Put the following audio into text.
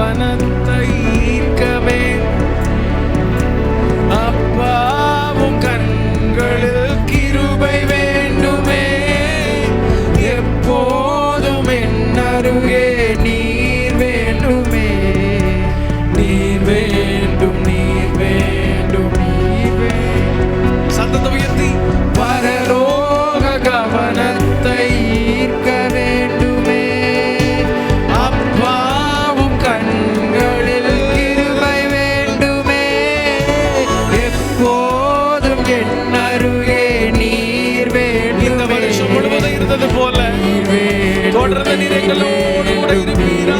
கவனத்தை ஈர்க்கவே அப்பாவும் கண்களில் கிருபை வேண்டுமே. எப்போதும் என் அருகே. இருந்தது போல தொடர்ந்து நீர் எங்களோடு கூட இருப்பீராக.